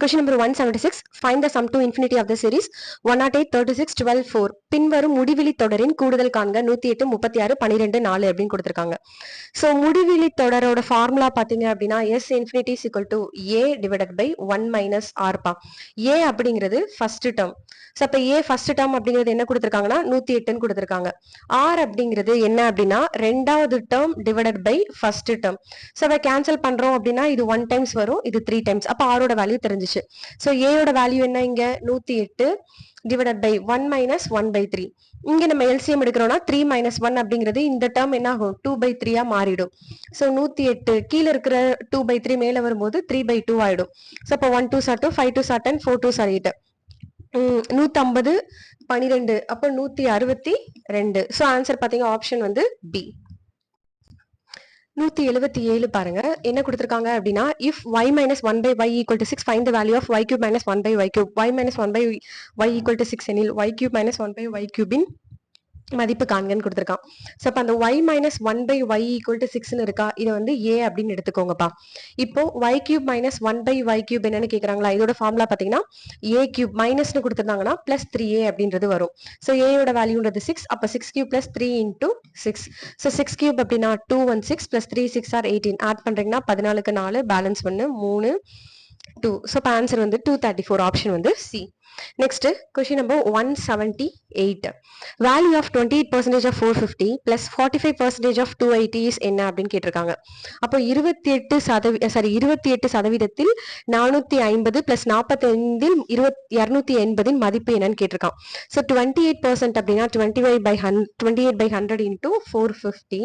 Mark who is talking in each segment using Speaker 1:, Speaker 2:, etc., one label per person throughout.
Speaker 1: Question number one seventy six find the sum to infinity of the series one naught eight thirty six twelve four பின்வரும் முடிவிலி தொடரின் கூடுதல் காண்க. நூத்தி எட்டு முப்பத்தி ஆறு பன்னிரெண்டு நாலு அப்படின்னு கொடுத்துருக்காங்க. ஸோ முடிவிலி தொடரோட ஃபார்முலா பார்த்தீங்க அப்படின்னா S infinity equal to A divided by one minus Arbaugh A அப்படிங்கிறது ஃபர்ஸ்ட் டேர்ம் ஸோ அப்போ ஏ ஃபர்ஸ்ட் டேர்ம் அப்படிங்கிறது என்ன கொடுத்துருக்காங்கன்னா நூத்தி எட்டுன்னு கொடுத்துருக்காங்க. ஆர் அப்படிங்கிறது என்ன அப்படின்னா ரெண்டாவது term divided by first term so அதை கேன்சல் பண்றோம் அப்படின்னா இது ஒன் டைம்ஸ் வரும் இது த்ரீ டைம்ஸ் அப்போ ஆரோட வேல்யூ தெரிஞ்சிச்சு. ஸோ ஏயோட வேல்யூ என்ன இங்க? நூத்தி எட்டு divided by one minus one by three இங்க நம்ம எல்சிஎம் எடுக்கிறோம்னா த்ரீ மைனஸ் ஒன் அப்படிங்கிறது இந்த டேர்ம் என்ன ஆகும் டூ பை த்ரீயா மாறிடும். ஸோ நூத்தி எட்டு கீழே இருக்கிற டூ பை த்ரீ மேல வரும்போது த்ரீ பை டூ ஆயிடும். ஸோ அப்போ one twos are two five twos are ten four twos are eight நூத்தம்பது பனிரெண்டு அப்போ நூத்தி அறுபத்தி ரெண்டு. ஸோ ஆன்சர் பாத்தீங்க ஆப்ஷன் வந்து பி நூத்தி எழுபத்தி ஏழு பாருங்க. என்ன கொடுத்துருக்காங்க அப்படின்னா if y minus one by y equal to six find the value of y cube minus one by y cube y minus one by y equal to six எனில் y cube minus one by y கியூபின் மதிப்பு காண்கன்னு கொடுத்துருக்கான். So அப்போ அந்த y minus one by y equal to சிக்ஸ்னு இருக்கா? இதை வந்து ஏ அப்படின்னு எடுத்துக்கோங்கப்பா. இப்போ y cube minus one by y cube என்னன்னு கேட்குறாங்களா இதோட ஃபார்முலா பார்த்தீங்கன்னா ஏ கியூப் மைனஸ்னு கொடுத்துருந்தாங்கன்னா பிளஸ் த்ரீ ஏ அப்படின்றது வரும். ஸோ ஏயோட வேல்யூன்றது சிக்ஸ் அப்போ six cube plus three into six so six cube அப்படின்னா two one six plus three six are eighteen add பண்ணுறீங்கன்னா பதினாலுக்கு நாலு பேலன்ஸ் ஒன்று மூணு டூ ஸோ இப்போ ஆன்சர் வந்து டூ தேர்ட்டி ஃபோர் ஆப்ஷன் வந்து C next question number one seventy eight value of twenty eight percentage of four fifty plus forty five percentage of two eighty is என்ன அப்படின்னு கேட்டிருக்காங்க. அப்போ இருபத்தி எட்டு சதவீ சாரி இருபத்தி எட்டு சதவீதத்தில் நானூத்தி ஐம்பது பிளஸ் நாற்பத்தைந்தில் இருபத் இரநூத்தி எண்பதின் மதிப்பு என்னன்னு கேட்டிருக்கான். ஸோ டுவெண்ட்டி எயிட் பர்சன்ட் அப்படின்னா twenty five by Han twenty eight by hundred into four fifty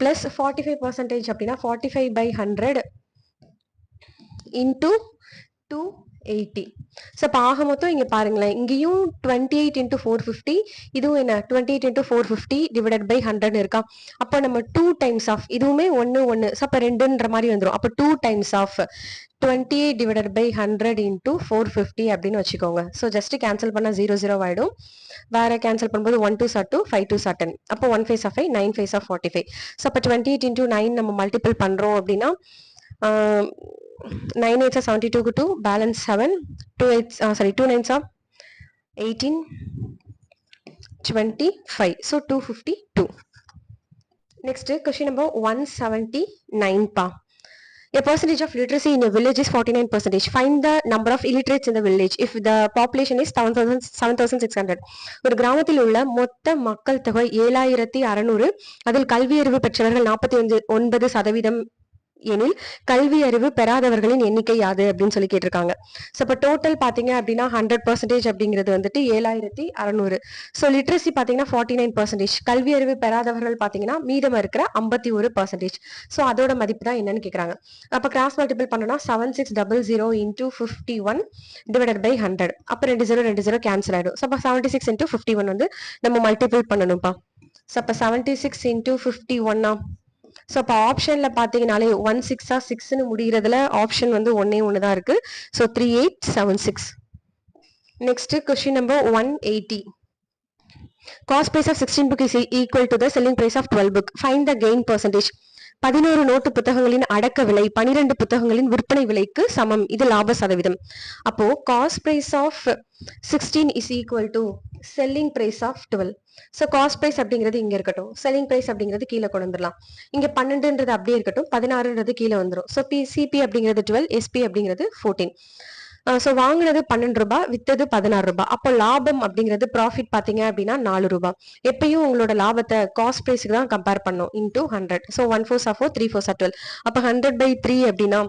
Speaker 1: plus forty five percentage அப்படின்னா forty five by hundred into two eighty so இப்போ ஆக மொத்தம் இங்கே பாருங்களேன். இங்கேயும் twenty eight into four fifty இதுவும் என்ன? Twenty eight into four fifty divided by hundred இருக்கா? அப்போ நம்ம டூ டைம்ஸ் ஆஃப் இதுவுமே ஒன்று ஒன்று ஸோ அப்போ ரெண்டுன்ற மாதிரி வந்துடும் அப்போ two times of twenty eight divided by hundred into four fifty அப்படின்னு வச்சுக்கோங்க. ஸோ ஜஸ்ட் கேன்சல் பண்ணால் ஜீரோ ஜீரோ ஆகிடும் வேற கேன்சல் பண்ணும்போது one twos are two five twos are ten அப்போ one fives of five nine fives of forty five so அப்போ twenty eight into nine நம்ம multiple பண்ணுறோம் அப்படின்னா நைன் எயிட்ஸ் செவன்டி டூக்கு two balance seven two eights sorry two nines of eighteen twenty five so two fifty two next question number one seventy nine பா A percentage of literacy in a village is 49 percentage. Find the number of illiterates in the village. If the population is 7,000 7,600. ஒரு கிராமத்தில் உள்ள மொத்த மக்கள் தொகை ஏழாயிரத்தி அறநூறு. அதில் கல்வியறிவு பெற்றவர்கள் நாற்பத்தி ஒன்பது சதவீதம் எனில் கல்வி அறிவு பெறாதவர்களின் எண்ணிக்கை யாது அப்படின்னு சொல்லி கேட்டிருக்காங்க. ஸோ இப்போ டோட்டல் பார்த்தீங்க அப்படின்னா ஹண்ட்ரட் பர்சன்டேஜ் அப்படிங்கிறது வந்துட்டு ஏழாயிரத்தி அறநூறு. ஸோ லிட்ரஸி பார்த்தீங்கன்னா ஃபார்ட்டி நைன் பர்சன்டேஜ் கல்வி அறிவு பெறாதவர்கள் பார்த்தீங்கன்னா மீதம் இருக்கிற ஐம்பத்தி ஒரு பர்சன்டேஜ் ஸோ அதோட மதிப்பு தான் என்னன்னு கேட்குறாங்க. அப்போ கிராஸ் மல்டிபிள் பண்ணோம்னா seven six double zero into fifty one divided by hundred அப்போ ரெண்டு ஜீரோ ரெண்டு ஜீரோ கேன்சல் ஆகிடும் ஸோ அப்போ seventy six into fifty one வந்து நம்ம மல்டிபிள் பண்ணணும்ப்பா. ஸோ அப்போ செவன்ட்டி சிக்ஸ் இன்டூ ஃபிஃப்டி ஒன்னா ஸோ அப்போ ஆப்ஷனில் பார்த்தீங்கனாலே ஒன் சிக்ஸா சிக்ஸ்னு முடிகிறதுல ஆப்ஷன் வந்து ஒன்னே ஒன்று தான் இருக்குது so three eight seven six next question number one eighty cost price of sixteen book is equal to the selling price of twelve book find the gain percentage பதினோரு நோட்டு புத்தகங்களின் அடக்க விலை பனிரெண்டு புத்தகங்களின் விற்பனை விலைக்கு சமம். இது லாப சதவீதம். அப்போ cost price of sixteen is equal to selling price of twelve so cost price அப்படிங்கிறது இங்கே இருக்கட்டும். செல்லிங் பிரைஸ் அப்படிங்கிறது கீழே கொண்டு வந்துடலாம். இங்கே பன்னெண்டுன்றது அப்படியே இருக்கட்டும். பதினாறுன்றது கீழே வந்துடும் ஸோ பி சிபி அப்படிங்கிறது டுவெல் எஸ்பி அப்படிங்கிறது ஃபோர்டீன் ஸோ வாங்கினது பன்னெண்டு ரூபாய் வித்தது பதினாறு ரூபாய் அப்போ லாபம் அப்படிங்கிறது ப்ராஃபிட் பார்த்தீங்க அப்படின்னா நாலு ரூபாய் எப்பயும் உங்களோட லாபத்தை காஸ்ட் ப்ரைஸுக்கு தான் கம்பேர் பண்ணும். Into hundred so one fours are four three fours are twelve அப்போ ஹண்ட்ரட் பை த்ரீ அப்படின்னா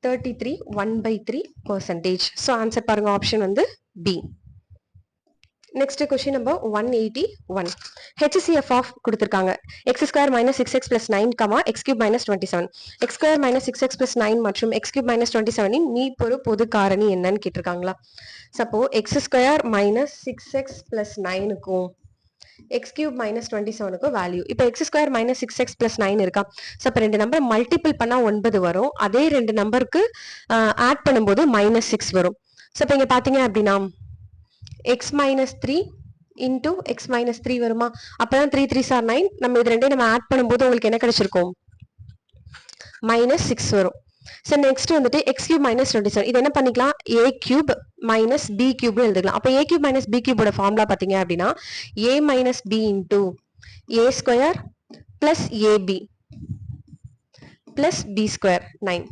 Speaker 1: thirty three one by three percentage so answer பாருங்க ஆப்ஷன் வந்து B next question number one eighty one HCF of கொடுத்துருக்காங்க. X square minus six x plus nine comma x cube minus twenty seven x square minus six x plus nine மற்றும் X cube minus twenty செவனின் மீப்பொரு பொது காரணி என்னன்னு கேட்டிருக்காங்களா? சப்போ x square minus six x plus நைனுக்கும் X cube minus twenty செவனுக்கும் value இப்போ x square minus six x plus nine இருக்கா? ஸோ ரெண்டு நம்பர் மல்டிபிள் பண்ணால் ஒன்பது வரும். அதே ரெண்டு நம்பருக்கு ஆட் பண்ணும்போது மைனஸ் சிக்ஸ் வரும். ஸோ இப்போ இங்கே பார்த்தீங்க அப்படின்னா x minus three into x minus three வருமா? அப்பதான் த்ரீ த்ரீ சார் நைன் நம்ம இது ரெண்டையும் நம்ம ஆட் பண்ணும்போது உங்களுக்கு என்ன கிடைச்சிருக்கும்? மைனஸ் சிக்ஸ் வரும். ஸோ நெக்ஸ்ட் வந்துட்டு X cube minus twenty seven இது என்ன பண்ணிக்கலாம்? ஏ கியூப் மைனஸ் பி கியூப்னு எழுதிக்கலாம். அப்போ ஏ கியூப் மைனஸ் பி கியூபோட ஃபார்முலா பார்த்தீங்க அப்படின்னா A minus B into A square plus AB plus B square nine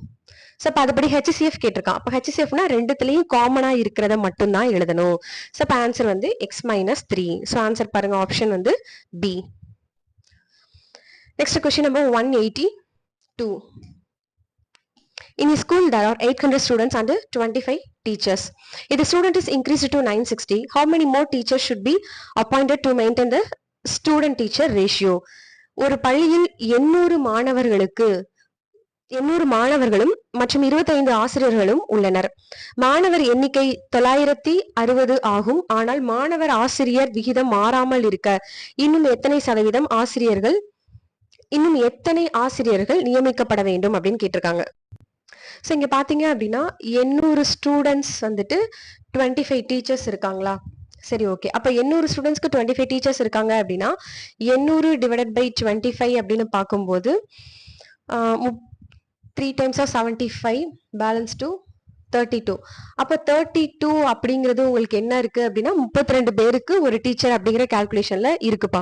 Speaker 1: so அப்போ அதுபடி ஹெச்சிசிஎஃப் கேட்டிருக்கான். அப்போ ஹெச்சிசிஎஃப்னா ரெண்டுத்துலேயும் காமனாக இருக்கிறத மட்டும்தான் எழுதணும். ஸோ அப்போ ஆன்சர் வந்து x minus three so answer பாருங்க ஆப்ஷன் வந்து B next question number one eighty two In a school, there are 800 students and 25 teachers. If the student is increased to 960, how many more teachers should be appointed to maintain the student-teacher ratio? ஒரு பள்ளியில் எண்ணூறு மாணவர்களுக்கு எண்ணூறு மாணவர்களும் மற்றும் இருபத்தைந்து ஆசிரியர்களும் உள்ளனர். மாணவர் எண்ணிக்கை தொள்ளாயிரத்தி அறுபது ஆகும். ஆனால் மாணவர் ஆசிரியர் விகிதம் மாறாமல் இருக்க இன்னும் எத்தனை சதவீதம் ஆசிரியர்கள் இன்னும் எத்தனை ஆசிரியர்கள் நியமிக்கப்பட வேண்டும் அப்படின்னு கேட்டிருக்காங்க. ஸோ இங்கே பார்த்தீங்க அப்படின்னா எண்ணூறு ஸ்டூடெண்ட்ஸ் வந்துட்டு டுவெண்ட்டி ஃபைவ் டீச்சர்ஸ் இருக்காங்களா? சரி ஓகே அப்போ எண்ணூறு ஸ்டூடெண்ட்ஸ்க்கு டுவெண்ட்டி ஃபைவ் டீச்சர்ஸ் இருக்காங்க அப்படின்னா எண்ணூறு டிவைடட் பை டுவெண்ட்டி ஃபைவ் அப்படின்னு பார்க்கும்போது முப் 3 times of 75 balance to. Thirty two அப்போ தேர்ட்டி டூ அப்படிங்கிறது உங்களுக்கு என்ன இருக்கு அப்படின்னா முப்பத்தி ரெண்டு பேருக்கு ஒரு டீச்சர் அப்படிங்கிற கால்குலேஷன்ல இருக்குப்பா.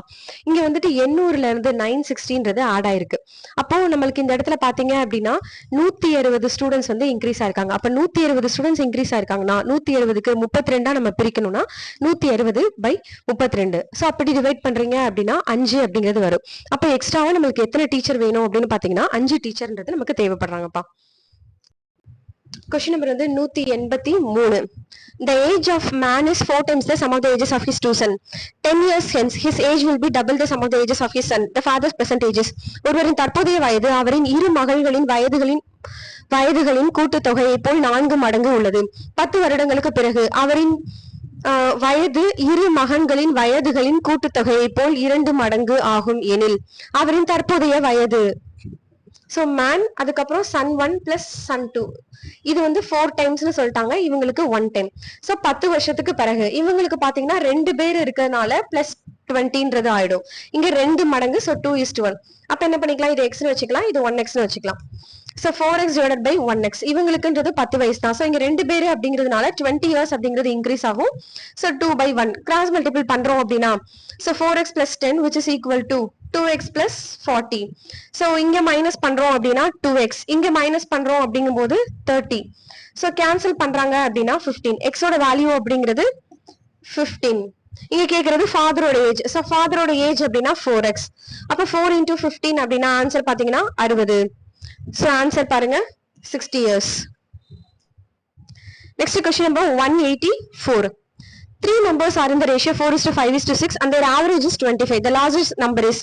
Speaker 1: இங்க வந்துட்டு எண்ணூறுல இருந்து நைன் சிக்ஸ்டின்றது ஆட் ஆயிருக்கு. அப்போ நம்மளுக்கு இந்த இடத்துல பாத்தீங்க அப்படின்னா நூத்தி அறுபது ஸ்டூடெண்ட்ஸ் வந்து இன்க்ரீஸ் ஆயிருக்காங்க. அப்ப நூத்தி அறுபது ஸ்டூடெண்ட்ஸ் இன்க்ரீஸ் ஆயிருக்காங்கன்னா நூத்தி அறுபதுக்கு முப்பத்தி ரெண்டா நம்ம பிரிக்கணும்னா நூத்தி அறுபது பை முப்பத்தி ரெண்டு ஸோ அப்படி டிவைட் பண்றீங்க அப்படின்னா அஞ்சு அப்படிங்கிறது வரும். அப்போ எக்ஸ்ட்ராவா நம்மளுக்கு எத்தனை டீச்சர் வேணும் அப்படின்னு பாத்தீங்கன்னா அஞ்சு டீச்சர்ன்றது நமக்கு தேவைப்படுறாங்கப்பா. கொஸ்டின் நம்பர் வந்து நூத்தி எண்பத்தி மூணு the age of man is four times the sum of the ages of his two son. Ten years hence, his age will be double the of of the ages of his son. The father's present ஒருவரின் தற்போதைய வயது அவரின் இரு மகள்களின் வயதுகளின் வயதுகளின் கூட்டுத்தொகையை போல் நான்கு மடங்கு உள்ளது பத்து வருடங்களுக்கு பிறகு அவரின் வயது இரு மகன்களின் வயதுகளின் கூட்டுத்தொகையை போல் இரண்டு மடங்கு ஆகும் எனில் அவரின் தற்போதைய வயது ஸோ மேன் அதுக்கப்புறம் son one plus son two இது வந்து ஃபோர் டைம்ஸ்னு சொல்லிட்டாங்க. இவங்களுக்கு ஒன் டைம் ஸோ பத்து வருஷத்துக்கு பிறகு இவங்களுக்கு பார்த்தீங்கன்னா ரெண்டு பேர் இருக்கிறதுனால பிளஸ் டுவெண்ட்டின்றது ஆயிடும். இங்க ரெண்டு மடங்கு ஸோ டூ இஸ்ட் ஒன் அப்போ என்ன பண்ணிக்கலாம்? இது எக்ஸ்னு வச்சுக்கலாம் இது ஒன் எக்ஸ்னு வச்சுக்கலாம். So four x divide by one x இவங்களுக்குன்றது பத்து வயசு தான். ஸோ இங்க ரெண்டு பேர் அப்படிங்கிறதுனால டுவெண்ட்டி இயர்ஸ் அப்படிங்கிறது இன்க்ரீஸ் ஆகும். So two by one cross multiple பண்றோம் அப்படின்னா so four x plus ten which is equal to two x plus forty so இங்கே மைனஸ் பண்ணுறோம் அப்படின்னா டூ எக்ஸ் இங்கே மைனஸ் பண்ணுறோம் அப்படிங்கும்போது தேர்ட்டி ஸோ கேன்சல் பண்ணுறாங்க அப்படின்னா ஃபிஃப்டீன் எக்ஸோட வேல்யூ அப்படிங்கிறது ஃபிஃப்டீன் இங்க கேக்குறது ஃபாதரோட ஏஜ் ஸோ ஃபாதரோட ஏஜ் அப்படின்னா ஃபோர் எக்ஸ் அப்போ ஃபோர் இன்டூ ஃபிஃப்டீன் அப்படின்னா ஆன்சர் பாத்தீங்கன்னா அறுபது. ஸோ ஆன்சர் பாருங்க. Sixty years next question number one eighty four three numbers are in the ratio four is to five is to six and the average is twenty five the largest number is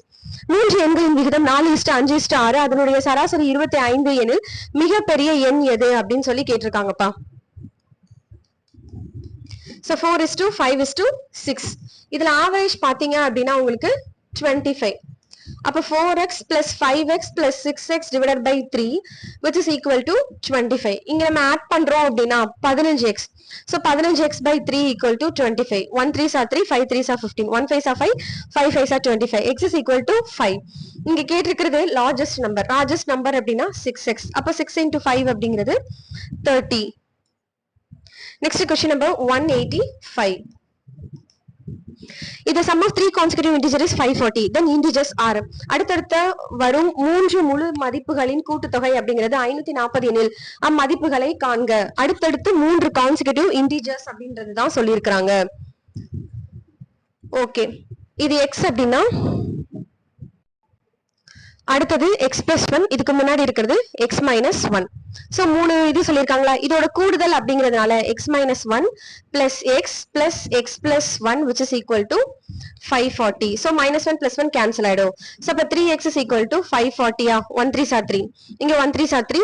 Speaker 1: மூன்று எண்களின் விகிதம் நாலு இஸ்ட் அஞ்சு இஸ்ட் ஆறு. அதனுடைய சராசரி இருபத்தி ஐந்து எனில் மிகப்பெரிய எண் எது அப்படின்னு சொல்லி கேட்டிருக்காங்கப்பா. So four is to five is to six இதுல ஆவரேஜ் பாத்தீங்க அப்படின்னா உங்களுக்கு டுவெண்ட்டி ஃபைவ் அப்போ four x plus five x plus six x divided by three which is equal to twenty five இங்கே நம்ம ஆட் பண்ணுறோம் அப்படின்னா பதினஞ்சு எக்ஸ் ஸோ பதினஞ்சு x by three equal to twenty five one threes are three five threes are fifteen one fives are five five fives are twenty five x is equal to five இங்கே கேட்டிருக்கிறது largest number largest number அப்படின்னா six x அப்போ six into five அப்படிங்கிறது thirty next question number one eighty five இது sum of three consecutive integer is five forty then integers are அடுத்தடுத்த வரும் மூன்று முழு மதிப்புகளின் கூட்டுத்தொகை அப்படிங்கிறது ஐநூத்தி நாற்பது எனில் அம்மதிப்புகளை காண்க. அடுத்தடுத்து மூன்று கான்சிகூட்டிவ் இன்டிஜர்ஸ் அப்படின்றது தான் சொல்லியிருக்கிறாங்க. ஓகே இது எக்ஸ் அப்படின்னா அடுத்தது எக்ஸ் பிளஸ் ஒன் இதுக்கு முன்னாடி இருக்கிறது எக்ஸ் மைனஸ் ஒன் ஸோ மூணு இது சொல்லியிருக்காங்களா? இதோட கூடுதல் அப்படிங்கிறதுனால x minus one plus x plus x plus one which is equal to five forty so minus one plus one cancel ஆயிடும். ஸோ இப்போ three x is equal to five ஃபார்ட்டியா one three sir three இங்க one threes are three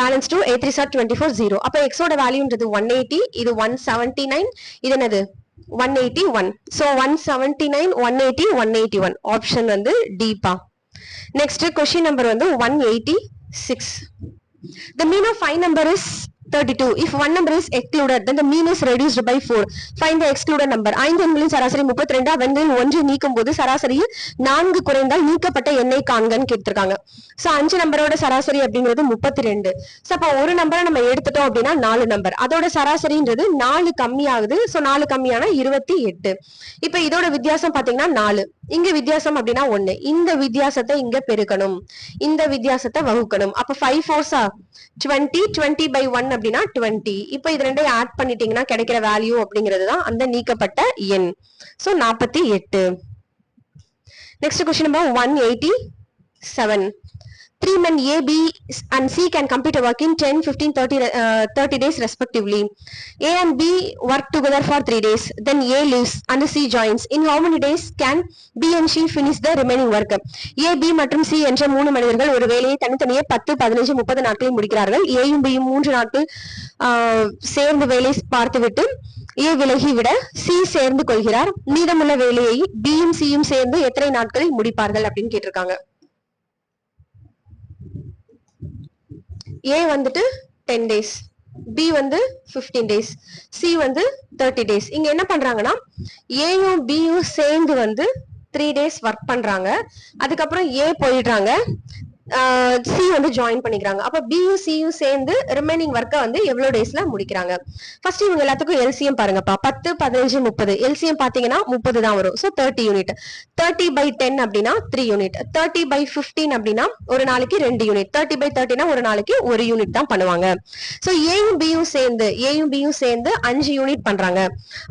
Speaker 1: balance two eight threes are twenty four zero அப்போ எக்ஸோட வேல்யூன்றது one eighty இது one seventy nine இது என்னது? One eighty one so one seventy nine one eighty one eighty one option வந்து டீப்பா Next question number one eighty six. The mean of five number is 32 if one number is excluded then the mean is reduced by 4 find the excluded number. ஐந்து எண்களின் சராசரி 32 அவெண்களில் ஒன்று நீக்கும் போது சராசரியில் நான்கு குறைந்தால் நீக்கப்பட்ட எண்ணெய் காண்கன்னு கேட்டிருக்காங்க. சோ அஞ்சு நம்பரோட சராசரி அப்படிங்கிறது 32 சோ அப்போ ஒரு நம்பரை நம்ம எடுத்துட்டோம் அப்படின்னா நாலு நம்பர். அதோட சராசரின்றது நாலு கம்மியாகுது. ஸோ சோ நாலு கம்மியான இருபத்தி எட்டு. இப்ப இதோட வித்தியாசம் பாத்தீங்கன்னா நாலு. இங்க வித்தியாசம் அப்படின்னா ஒண்ணு இந்த வித்தியாசத்தை இங்க பெருக்கணும். இந்த வித்தியாசத்தை வகுக்கணும். அப்ப ஃபைவ் ஃபோர்ஸா டுவெண்ட்டி டுவெண்ட்டி பை ஒன் அப்படின்னா டுவெண்ட்டி இப்ப இது ரெண்டையும் ஆட் பண்ணிட்டீங்கன்னா கிடைக்கிற வேல்யூ அப்படிங்கிறது தான் அந்த நீக்கப்பட்ட எண். சோ நாற்பத்தி எட்டு. Next question number one eighty seven three men A, B and C can complete a work in 10, 15, 30, uh, 30 days respectively. A and B work together for 3 days. Then A leaves and C joins. In how many days can B and C finish the remaining work? A, B மற்றும் C என்ற மூணு மனிதர்கள் ஒரு வேலையை தனித்தனியே பத்து பதினஞ்சு முப்பது நாட்களில் முடிக்கிறார்கள் ஏயும் பியும் மூன்று நாட்கள் சேர்ந்து வேலை பார்த்துவிட்டு ஏ விலகிவிட சி சேர்ந்து கொள்கிறார் மீதமுள்ள வேலையை பியும் சியும் சேர்ந்து எத்தனை நாட்களில் முடிப்பார்கள் அப்படின்னு கேட்டிருக்காங்க ஏ வந்துட்டு டென் டேஸ் பி வந்து 15 டேஸ் சி வந்து தேர்ட்டி டேஸ் இங்க என்ன பண்றாங்கன்னா ஏயும் பியும் சேர்ந்து வந்து த்ரீ டேஸ் ஒர்க் பண்றாங்க. அதுக்கப்புறம் ஏ போயிடுறாங்க. சி வந்து ஜாயின் பண்ணிக்கிறாங்க. அப்ப பியும் சியும் சேர்ந்து ரிமைனிங் ஒர்க்கை வந்து எவ்வளவு டேஸ்ல முடிக்கிறாங்க? ஃபர்ஸ்ட் இவங்க எல்லாத்துக்கும் எல்சிஎம் பாருங்கப்பா பத்து பதினஞ்சு முப்பது. எல்சிஎம் பாத்தீங்கன்னா முப்பது தான் வரும். So thirty unit thirty by ten அப்படின்னா three unit thirty by fifteen அப்படின்னா ஒரு நாளைக்கு ரெண்டு யூனிட் தேர்ட்டி பை தேர்ட்டினா ஒரு நாளைக்கு ஒரு யூனிட் தான் பண்ணுவாங்க. ஸோ ஏயும் பியும் சேர்ந்து ஏயும் பியும் சேர்ந்து அஞ்சு யூனிட் பண்றாங்க.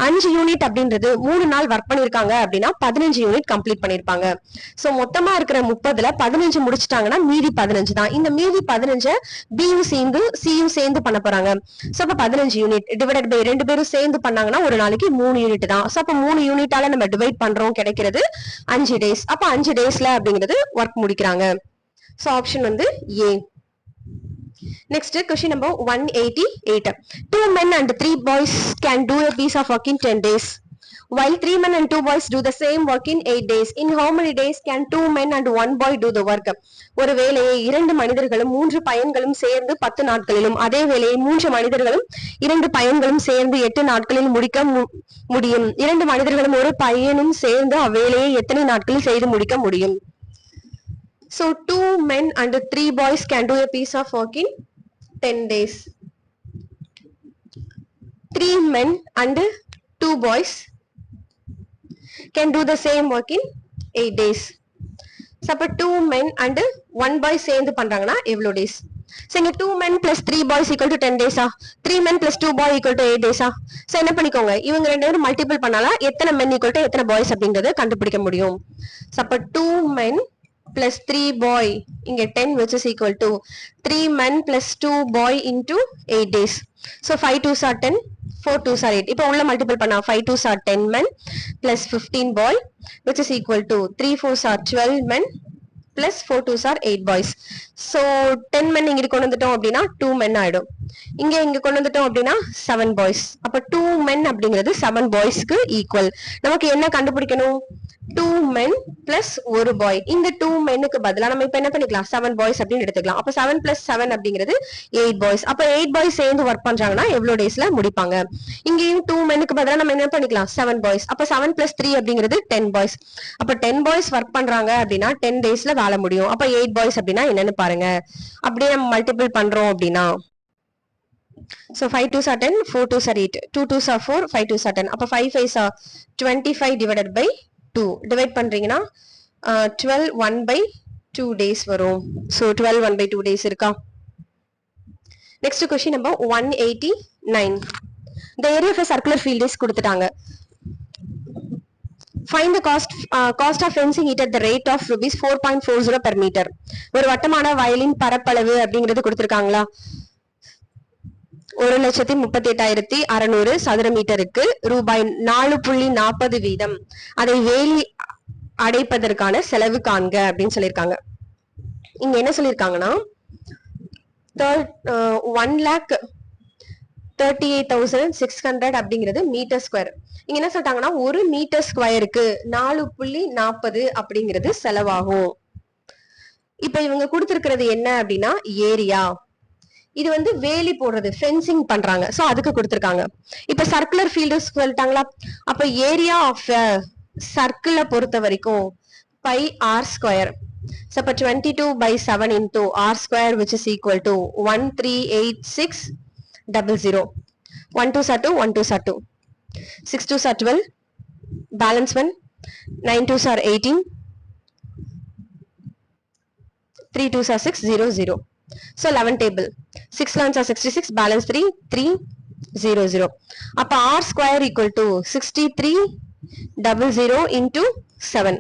Speaker 1: அஞ்சு யூனிட் அப்படின்றது மூணு நாள் ஒர்க் பண்ணிருக்காங்க அப்படின்னா பதினஞ்சு யூனிட் கம்ப்ளீட் பண்ணிருப்பாங்க. ஸோ மொத்தமா இருக்கிற முப்பதுல பதினஞ்சு முடிச்சிட்டாங்கன்னா மீதி பதினஞ்சு தான். இந்த மீதி பதினஞ்சு பியும் சேர்ந்து சியும் சேர்ந்து பண்ண போறாங்க. ஸோ அப்ப பதினஞ்சு யூனிட் டிவைடட் பை ரெண்டு பேரும் சேர்ந்து பண்ணாங்கன்னா ஒரு நாளைக்கு மூணு யூனிட் தான். ஸோ அப்ப மூணு யூனிட்டால நம்ம டிவைட் பண்றோம் கிடைக்கிறது அஞ்சு டேஸ் அப்ப அஞ்சு டேஸ்ல அப்படிங்கிறது ஒர்க் முடிக்கிறாங்க. ஸோ ஆப்ஷன் வந்து ஏ Next, question number 188. Two men and three boys can do a piece of work in 10 days. While three men and two boys do the same work in eight days. In how many days can two men and one boy do the work? ஒரு வேலையை இரண்டு மனிதர்களும் மூன்று பயன்களும் சேர்ந்து பத்து நாட்களிலும் அதே வேலையை மூன்று மனிதர்களும் இரண்டு பயன்களும் சேர்ந்து எட்டு நாட்களில் முடிக்க முடியும் இரண்டு மனிதர்களும் ஒரு பையனும் சேர்ந்து அவ்வேலையை எத்தனை நாட்களில் செய்து முடிக்க முடியும் so two men and three boys can do a piece of work in ten days three men and two boys can do the same work in 8 days. So அப்ப two men and one boy சேர்ந்து பண்றாங்கன்னா எவ்வளவு days so இங்க two men plus three boys equal to ten டேஸா three men plus two boy equal to eight டேஸா so என்ன பண்ணிக்கோங்க? இவங்க ரெண்டு பேரும் மல்டிபிள் பண்ணாலும் எத்தனை மென் ஈக்குவல் டு எத்தனை பாய்ஸ் அப்படிங்கறத கண்டுபிடிக்க முடியும். ஸோ அப்ப டூ மென் plus 3 boy இங்க 10 which is equal to 3 men plus 2 boy into 8 days. So 5 2s are 10 four twos are eight இப்போ உள்ள மல்டிபிள் பண்ணா five twos are ten men plus fifteen boy which is equal to three fours are twelve men plus four twos are eight boys so ten men இங்கே கொண்டு வந்துட்டோம் அப்படின்னா two men ஆயிடும். இங்கே இங்கே கொண்டு வந்துட்டோம் அப்படின்னா செவன் பாய்ஸ் அப்போ டூ மென் அப்படிங்கிறது செவன் பாய்ஸ்க்கு ஈக்குவல் நமக்கு என்ன கண்டுபிடிக்கணும்? டூ மென் பிளஸ் ஒரு பாய் இந்த டூ மென்னுக்கு பதிலாக நம்ம இப்போ என்ன பண்ணிக்கலாம்? செவன் பாய்ஸ் அப்படின்னு எடுத்துக்கலாம். அப்போ செவன் பிளஸ் செவன் அப்படிங்கிறது எயிட் பாய்ஸ் அப்போ எயிட் பாய்ஸ் சேர்ந்து ஒர்க் பண்றாங்கன்னா எவ்வளோ டேஸ்ல முடிப்பாங்க? இங்கேயும் டூ மென்னுக்கு பதிலாக நம்ம என்ன பண்ணிக்கலாம்? செவன் பாய்ஸ் அப்போ செவன் பிளஸ் த்ரீ அப்படிங்கிறது டென் பாய்ஸ் அப்போ டென் பாய்ஸ் ஒர்க் பண்றாங்க அப்படின்னா டென் டேஸ்ல வேலை முடியும். அப்போ எயிட் பாய்ஸ் அப்படின்னா என்னன்னு பாருங்க. அப்படியே நம்ம மல்டிபிள் பண்றோம் அப்படின்னா. So 5 2s are 10, 4 2s are 8, 2 2s are 4, 5 2s are 10. அப்ப 5 5s are 25 divided by two divide பண்ணுறீங்கன்னா twelve one by two days வரும் so twelve one by two days இருக்கா next question number one eighty nine the area of circular field கொடுத்துட்டாங்க find the cost cost of fencing it at the rate of rupees four point four zero per metre ஒரு வட்டமான violin பரப்பளவு அப்படிங்கிறது கொடுத்துருக்காங்களா ஒரு லட்சத்தி முப்பத்தி எட்டாயிரத்தி அறுநூறு சதுர மீட்டருக்கு ரூபாய் நாலு புள்ளி நாற்பது வீதம். அதை வேலி அடைப்பதற்கான செலவு காண்க அப்படின்னு சொல்லியிருக்காங்க. இங்க என்ன சொல்லியிருக்காங்கன்னா one lakh thirty eight thousand six hundred அப்படிங்கிறது மீட்டர் ஸ்கொயர் இங்க என்ன சொல்லிட்டாங்கன்னா ஒரு மீட்டர் ஸ்கொயருக்கு நாலு புள்ளி நாற்பது அப்படிங்கிறது செலவாகும். இப்ப இவங்க கொடுத்திருக்கிறது என்ன அப்படின்னா ஏரியா. இது வந்து வேலி போடுறது ஃபென்சிங் பண்றாங்க. ஸோ அதுக்கு கொடுத்துருக்காங்க. இப்போ சர்க்குலர் ஃபீல்டு சொல்லிட்டாங்களா? அப்போ ஏரியா ஆஃப் சர்க்கிளை பொறுத்த வரைக்கும் பை ஆர் ஸ்கொயர் ஸோ இப்போ twenty two by seven into r square which is equal to one three eight six double zero one two sir two one two sir two six two sir twelve balance one nine two sir eighteen three two sir six zero zero so So, 11 table. 6 lines are 66, balance 3, 3 0 0. அப்ப r square equal to 63 double zero into 7.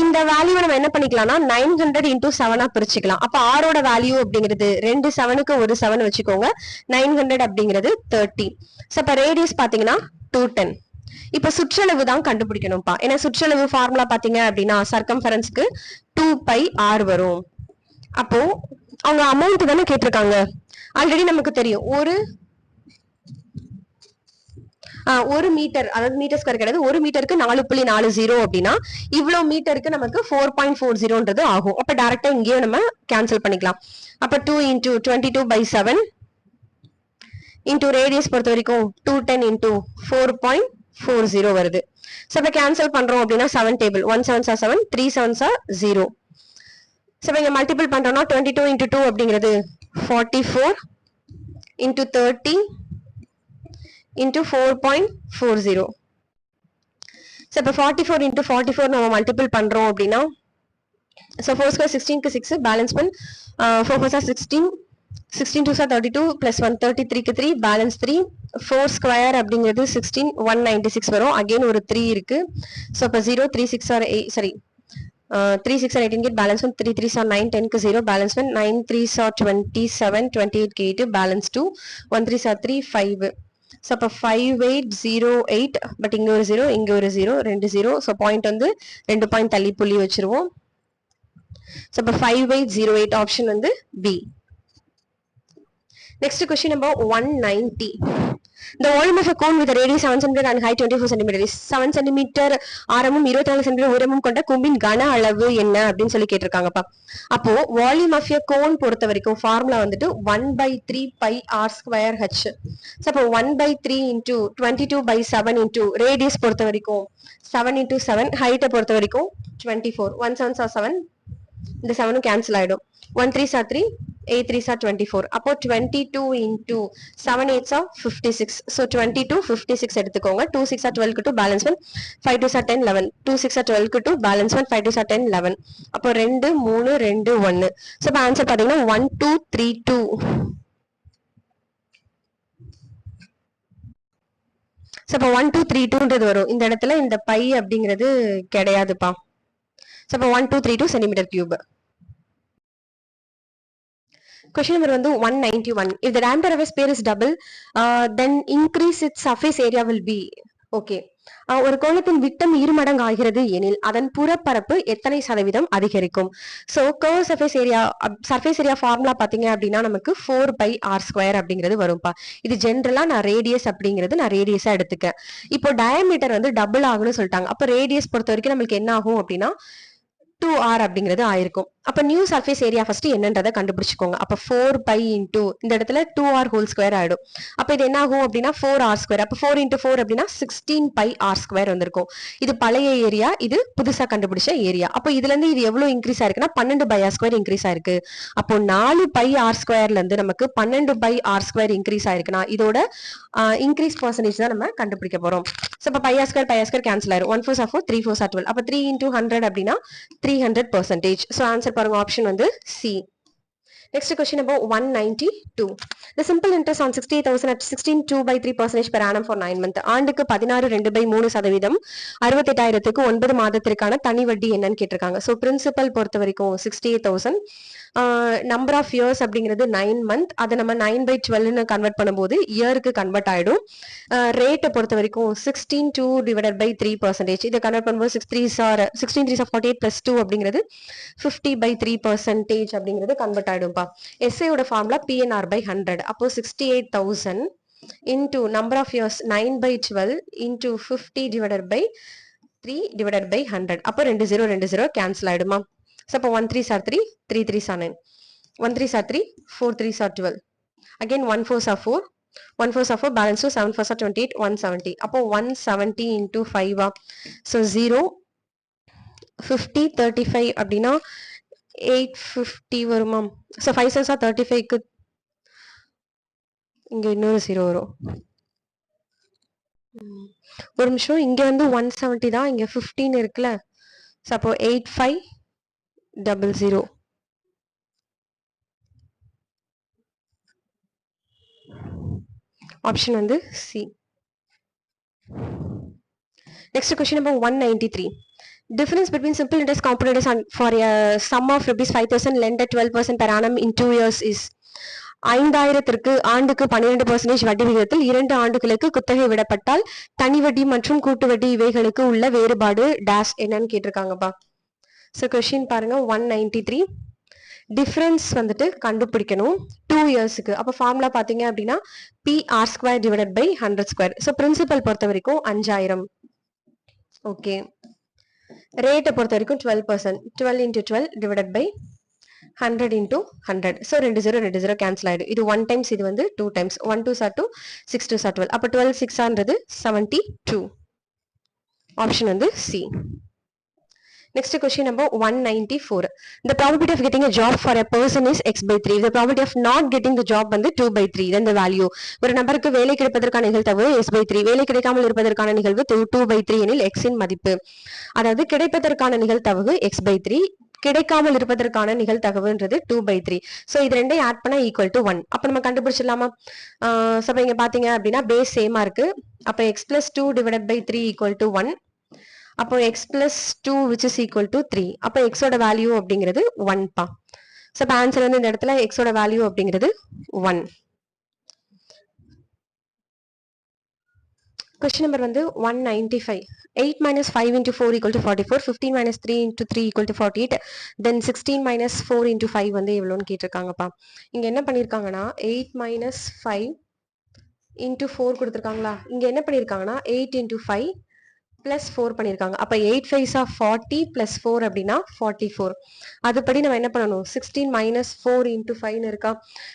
Speaker 1: இந்த வேல்யூவை நம்ம என்ன பண்ணிக்கலாம்னா nine hundred into செவனா பிரிச்சுக்கலாம் அப்ப ஆரோட value அப்படிங்கிறது ரெண்டு செவனுக்கு ஒரு செவன் வச்சுக்கோங்க நைன் ஹண்ட்ரட் அப்படிங்கிறது தேர்ட்டி ஸோ இப்போ ரேடியஸ் பாத்தீங்கன்னா டூ டென் இப்ப சுற்றளவு தான் கண்டுபிடிக்கணும்ப்பா ஏன்னா சுற்றளவு ஃபார்முலா பாத்தீங்க அப்படின்னா சர்க்கம்ஃபரன்ஸ்க்கு டூ பை ஆர் வரும் அப்போ அவங்க அமௌண்ட் தானே கேட்டிருக்காங்க. ஆல்ரெடி நமக்கு தெரியும். ஒரு ஒரு மீட்டர் அதாவது மீட்டர் ஸ்கொயர் கிடையாது. ஒரு மீட்டருக்கு நாலு புள்ளி நாலு ஜீரோ அப்படின்னா இவ்வளவு மீட்டருக்கு நமக்கு ஃபோர் பாயிண்ட் ஃபோர் ஜீரோன்றது ஆகும். அப்ப டேரக்டா இங்கேயே நம்ம கேன்சல் பண்ணிக்கலாம். அப்ப two into twenty two by seven into radius பொறுத்த வரைக்கும் two ten into four point four zero வருது. ஸோ இப்போ கேன்சல் பண்றோம் அப்படின்னா seven table one seven sir seven three seven sir zero so இப்போ இங்கே மல்டிபிள் பண்ணுறோம்னா டுவெண்ட்டி டூ டூ அப்படிங்கிறது forty four into thirty into four point four zero so இப்போ forty four into forty four நம்ம multiple பண்ணுறோம் அப்படின்னா so four square சிக்ஸ்டீன்க்கு six balance பண் four four sir sixteen sixteen two sir thirty two plus one thirty த்ரீக்கு three balance three four square அப்படிங்கிறது sixteen one ninety six வரும். Again ஒரு three இருக்கு. So இப்போ zero three six are eight sorry three six eighteen gate balance one three three sir nine டென்க்கு zero balance one nine three sir twenty seven twenty eight eight balance two one three sir three five so அப்போ five eight zero eight but இங்கே ஒரு zero இங்கே ஒரு zero ரெண்டு zero so point வந்து ரெண்டு point தள்ளி புள்ளி வச்சிருவோம். ஸோ அப்போ five eight zero eight option வந்து B next question number 190. The volume of a cone with a radius 7 cm and height 24 cm is 7 cm ஆரமும் 24 cm உயரமும் கொண்ட கும்பின் கன அளவு என்ன அப்படின்னு சொல்லி கேட்டிருக்காங்கப்பா. அப்போ வால்யூம் ஆஃப் எ கோன் பொறுத்த வரைக்கும் ஃபார்முலா வந்துட்டு one by three pi r square h அப்போ one by three into twenty two by seven into radius பொறுத்த வரைக்கும் செவன் இன்டூ செவன் ஹைட்டை பொறுத்த வரைக்கும் twenty four one seven sir seven இந்த செவனும் கேன்சல் ஆயிடும். One three sir three eight three sir twenty four அப்போ twenty two into seven eight sir fifty six so twenty two fifty six எடுத்துக்கோங்க two six R டுவெல்க்கு two balance one five two sir ten eleven two six R டுவெல்க்கு two balance one five two sir ten eleven அப்போ ரெண்டு மூணு ரெண்டு ஒன்று so இப்போ answer பார்த்தீங்கன்னா one two three two so இப்போ one two three டூன்றது வரும். இந்த இடத்துல இந்த பை அப்படிங்கிறது கிடையாதுப்பா. ஸோ இப்போ one two three two centimetre cube Question number வந்து 191. If the diameter of a sphere is double, uh, then increase its surface area will be okay. Uh, ஒரு கோணத்தின் விட்டம் இருமடங்கு ஆகிறது எனில் அதன் புறப்பரப்பு எத்தனை சதவீதம் அதிகரிக்கும் so curve surface area surface area formula பார்த்தீங்க அப்படின்னா நமக்கு ஃபோர் பை ஆர் ஸ்கொயர் அப்படிங்கிறது வரும்பா இது ஜென்ரலா நான் ரேடியஸ் அப்படிங்கிறது நான் ரேடியஸா எடுத்துக்கேன் இப்போ டயமீட்டர் வந்து டபுள் ஆகும்னு சொல்லிட்டாங்க அப்போ ரேடியஸ் பொறுத்த வரைக்கும் நம்மளுக்கு என்ன ஆகும் அப்படின்னா டூ ஆர் அப்படிங்கிறது ஆயிருக்கும். அப்ப நியூ சர்ஃபேஸ் ஏரியா ஃபர்ஸ்ட் என்னன்றதை கண்டுபிடிச்சுக்கோங்க. அப்ப ஃபோர் பை இன்டூ இந்த இடத்துல டூ ஆர் ஹோல் ஸ்கொயர் ஆயிடும். அப்ப இது என்ன ஆகும் அப்படின்னா ஃபோர் ஆர் ஸ்கொயர் அப்ப ஃபோர் இன்டூ ஃபோர் அப்படின்னா சிக்ஸ்டீன் பை ஆர் ஸ்கொயர் வந்திருக்கும். இது பழைய ஏரியா இது புதுசா கண்டுபிடிச்ச ஏரியா அப்போ இதுல இருந்து இது எவ்வளவு இன்க்ரீஸ் ஆயிருக்குன்னா பன்னெண்டு பை ஆர் ஸ்கொயர் இன்க்ரீஸ் ஆயிருக்கு. அப்போ நாலு பை ஆர் ஸ்கொயர்ல இருந்து நமக்கு பன்னெண்டு பை ஆர் ஸ்கொயர் இன்க்ரீஸ் ஆயிருக்குன்னா இதோட இன்க்ரீஸ் பர்சன்டேஜ் தான் நம்ம கண்டுபிடிக்க போறோம். ஸோ இப்போ பையா ஸ்கொயர் பையா ஸ்கொயர் கேன்சல் ஆயிரும். One four sir four three four sir twelve அப்போ த்ரீ இன்டூ ஹண்ட்ரட் அப்படின்னா three hundred percentage so answer பாருங்க ஆப்ஷன் வந்து C Next question about 192. The simple interest on 60,000 at 16 2 by 3 percentage per annum for 9 month. ஆண்டுக்கு பதினாறு ரெண்டு by மூணு சதவீதம். அறுபத்தெட்டாயிரத்துக்கு ஒன்பது மாதத்திற்கான தனி வட்டி என்னன்னு கேட்டிருக்காங்க. ஸோ பிரின்சிபல் பொறுத்த வரைக்கும் sixty eight thousand number of years அப்படிங்கிறது நைன் மந்த் அதை நம்ம நைன் பை டுவெல்னு கன்வெர்ட் பண்ணும்போது இயருக்கு கன்வெர்ட் ஆகிடும் ரேட்டை பொறுத்த வரைக்கும் sixteen two divided by three percentage இதை கன்வெர்ட் பண்ணும்போது six three sir sixteen three sir forty eight plus two அப்படிங்கிறது ஃபிஃப்டி பை த்ரீ பர்சன்டேஜ் அப்படிங்கிறது கன்வெர்ட் ஆயிடும்பா. எஸ்ஐயோட ஃபார்முலா பிஎன்ஆர் பை ஹண்ட்ரட் அப்போ sixty eight thousand into number of years nine by twelve into fifty divided by three divided by hundred அப்போ ரெண்டு zero ரெண்டு zero cancel ஆயிடுமா? So அப்போ one three sir three three three sir nine one three sir three four three sir twelve again one fours sir four one four are four balance two seven four sir twenty eight one seventy அப்போ one seventy into ஃபைவா so zero fifty thirty five அப்படின்னா eight fifty வருமா? So five சென்ஸாக thirty ஃபைவ்க்கு இங்கே இன்னொரு zero வரும். ஒரு நிமிஷம் இங்கே வந்து ஒன் செவன்ட்டி தான் இங்கே ஃபிஃப்டீன் இருக்குல்ல. ஸோ அப்போ eight five double zero option வந்து C next question number one ninety three difference between simple interest component is for a sum of rupees 5000 lend at 12% per annum in two years is ஐந்தாயிரத்திற்கு ஆண்டுக்கு பன்னிரண்டு percentage வட்டி விகிதத்தில் இரண்டு ஆண்டுகளுக்கு குத்தகை விடப்பட்டால் தனி வட்டி மற்றும் கூட்டு வட்டி இவைகளுக்கு உள்ள வேறுபாடு டேஷ் என்னன்னு கேட்டிருக்காங்கப்பா. ஸோ கொஷின் பாருங்க ஒன் நைன்டி த்ரீ டிஃப்ரென்ஸ் வந்துட்டு கண்டுபிடிக்கணும் டூ இயர்ஸுக்கு அப்போ ஃபார்முலா பார்த்தீங்க அப்படின்னா P r square divided by hundred square so principal பொறுத்த வரைக்கும் அஞ்சாயிரம். ஓகே ரேட்டை பொறுத்த வரைக்கும் twelve percent twelve into twelve divided by hundred into hundred so ரெண்டு ஜீரோ ரெண்டு ஜீரோ கேன்சல் ஆயிடும். இது ஒன் டைம்ஸ் இது வந்து two times one two sir two six two sir twelve அப்போ டுவெல் சிக்ஸான்றது செவன்ட்டி டூ ஆப்ஷன் வந்து C next question number one ninety four the probability of getting a job for a person is x by 3 the probability of not getting the job வந்து 2 by 3 then the value. ஒரு நபருக்கு வேலை கிடைப்பதற்கான நிகழ்வு s by 3 வேலை கிடைக்காமல் இருப்பதற்கான நிகழ்வு 2 by 3 எனில் x இன் மதிப்பு. அதாவது கிடைப்பதற்கான நிகழ்தகவு x by 3 கிடைக்காமல் இருப்பதற்கான நிகழ்தகவுன்றது டூ பை த்ரீ ஸோ இது ரெண்டையும் ஆட் பண்ணா ஈக்குவல் டு ஒன் அப்போ நம்ம கண்டுபிடிச்சிடலாமா? ஸோ இப்போ இங்கே பார்த்தீங்க அப்படின்னா பேஸ் சேமா இருக்கு. அப்போ x plus two divide by three equal to one அப்போ x plus two which is equal to three அப்போ எக்ஸோட வேல்யூ அப்படிங்கிறது ஒன் பா. ஸோ இப்போ ஆன்சர் வந்து இந்த இடத்துல எக்ஸோட வேல்யூ அப்படிங்கிறது ஒன் கொஸ்டின் நம்பர் வந்து one ninety five eight minus five into four equal to forty four fifteen minus three into three equal to forty eight then sixteen minus four into five வந்து எவ்வளோன்னு கேட்டிருக்காங்கப்பா. இங்கே என்ன பண்ணியிருக்காங்கன்னா eight minus five into four கொடுத்துருக்காங்களா? இங்கே என்ன பண்ணியிருக்காங்கன்னா eight into five plus four பண்ணியிருக்காங்க அப்போ எயிட் ஃபைவ்ஸா ஃபார்ட்டி பிளஸ் ஃபோர் அப்படின்னா ஃபார்ட்டி ஃபோர் அதுபடி நம்ம என்ன பண்ணணும்? சிக்ஸ்டீன் மைனஸ் ஃபோர் இன்டூ ஃபைவ்னு இருக்கா?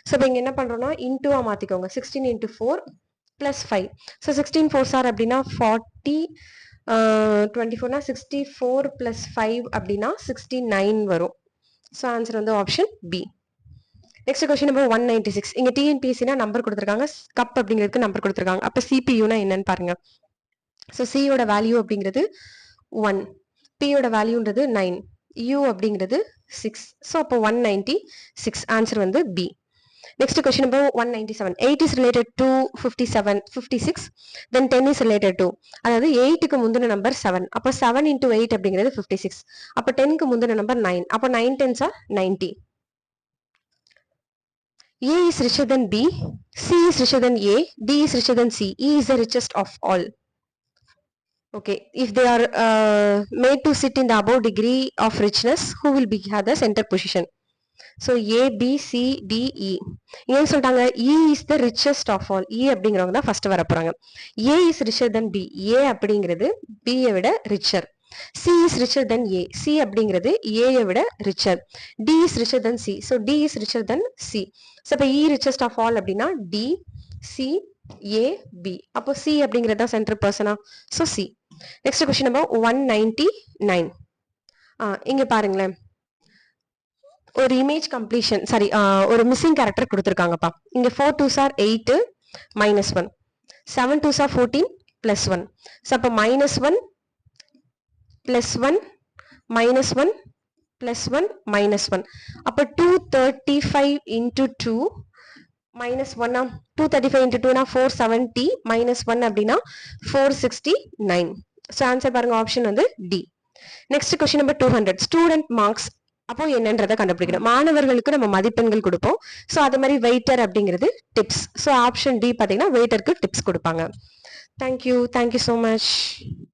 Speaker 1: ஸோ இப்போ இங்கே என்ன பண்ணுறோம்னா இன்டூவாக மாற்றிக்கோங்க sixteen into four plus five so sixteen four sir அப்படின்னா ஃபார்ட்டி டுவெண்ட்டி ஃபோர்னா சிக்ஸ்டி ஃபோர் பிளஸ் ஃபைவ் அப்படின்னா சிக்ஸ்டி நைன் வரும். ஸோ ஆன்சர் வந்து option B next question number one ninety six இங்கே டிஎன்பிஎஸ்சினா நம்பர் கொடுத்துருக்காங்க. கப் அப்படிங்கிறதுக்கு நம்பர் கொடுத்துருக்காங்க. அப்போ சிபியூனா என்னன்னு பாருங்க. ஸோ சியோட வேல்யூ அப்படிங்கிறது ஒன் பியோட வேல்யூன்றது நைன் யூ அப்படிங்கிறது சிக்ஸ் ஸோ அப்போ ஒன் நைன்டி சிக்ஸ் ஆன்சர் வந்து B next question number one ninety seven eight is related to fifty seven fifty six then ten is related to அதாவது எயிட்டுக்கு முந்தின நம்பர் செவன் அப்போ seven into eight அப்படிங்கிறது fifty six அப்போ டென்க்கு முந்தின number nine அப்போ nine tens are ninety A is richer than B, C is richer than A, D is richer than C, E is the richest of all. Okay, if they are uh, made to sit in the above degree of richness, who will be have the center position? So A, B, C, D, E. ஏன் சொல்லிட்டாங்க E is the richest of all. E அப்படிங்கிறவங்க தான் first வர போறாங்க. A is richer than B. A அப்படிங்கிறது B யை விட richer. C is richer than A. C அப்படிங்கிறது A யை விட richer. D is richer than C. So D is richer than C. So இப்போ E richest of all அப்படின்னா D, C, A, B. அப்போ C அப்படிங்கிறது தான் சென்டர் பர்சனா so C. Next question number one ninety nine இங்க பாருங்களேன். ஒரு image completion sorry ஒரு மிஸ்ஸிங் கேரக்டர் கொடுத்துருக்காங்கப்பா. இங்க four two sir eight minus one seven two sir fourteen plus one so அப்போ minus one plus one minus one plus one minus one அப்போ two thirty five into two minus ஒன்னா two thirty five into டூனா four seventy minus one அப்படின்னா four sixty nine so answer பாருங்க option வந்து D next question number two hundred student marks அப்போ என்னன்றதை கண்டுபிடிக்கணும். மாணவர்களுக்கு நம்ம மதிப்பெண்கள் கொடுப்போம். ஸோ அது மாதிரி வெயிட்டர் அப்படிங்கிறது டிப்ஸ் ஸோ ஆப்ஷன் டி பார்த்தீங்கன்னா வெயிட்டருக்கு டிப்ஸ் கொடுப்பாங்க. Thank you thank you so much